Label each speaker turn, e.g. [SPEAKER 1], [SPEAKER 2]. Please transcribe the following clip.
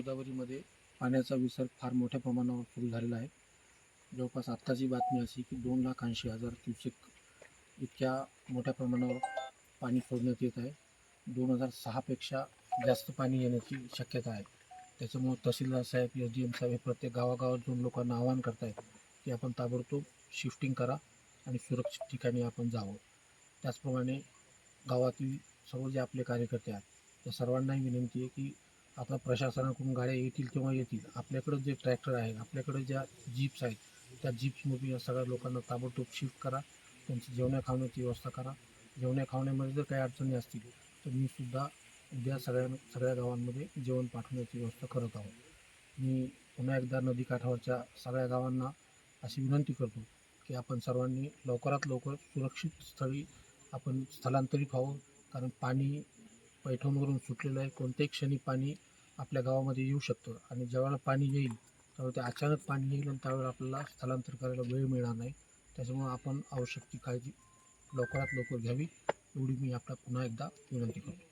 [SPEAKER 1] गोदावरीमध्ये पाण्याचा विसर्ग फार मोठ्या प्रमाणावर सुरू झालेला आहे. जवळपास आत्ताची बातमी अशी की दोन लाख ऐंशी हजार क्युसेक इतक्या मोठ्या प्रमाणावर पाणी सोडण्यात येत आहे. दोन हजार सहापेक्षा जास्त पाणी येण्याची शक्यता आहे. त्याच्यामुळे तहसीलदार साहेब एस डी एम साहेब हे प्रत्येक गावागावात जाऊन लोकांना आवाहन करतायत की आपण ताबडतोब शिफ्टिंग करा आणि सुरक्षित ठिकाणी आपण जावं. त्याचप्रमाणे गावातील सर्व जे आपले कार्यकर्ते आहेत त्या सर्वांनाही विनंती आहे की आता प्रशासनाकडून गाड्या येतील तेव्हा येतील. आपल्याकडं जे ट्रॅक्टर आहे आपल्याकडे ज्या जीप्स आहेत त्या जीप्समध्ये या सगळ्या लोकांना ताबडतोब शिफ्ट करा. त्यांची जेवण्या खावण्याची व्यवस्था करा. जेवण्या खावण्यामध्ये जर काही अडचणी असतील तर मी सुद्धा उद्या सगळ्या सगळ्या गावांमध्ये जेवण पाठवण्याची व्यवस्था करत आहोत. मी पुन्हा एकदा नदी काठावरच्या सगळ्या गावांना अशी विनंती करतो की आपण सर्वांनी लवकरात लवकर सुरक्षित स्थळी आपण स्थलांतरित व्हावं. कारण पाणी पैठणवरून सुटलेलं आहे. कोणत्याही क्षणी पाणी आपल्या गावामध्ये येऊ शकतं आणि ज्यावेळेला पाणी येईल त्यावेळेला ते अचानक पाणी येईल आणि त्यावेळेला आपल्याला स्थलांतर करायला वेळ मिळणार नाही. त्याच्यामुळं आपण आवश्यक ती काळजी लवकरात लवकर घ्यावी. एवढी मी आपला पुन्हा एकदा विनंती करतो.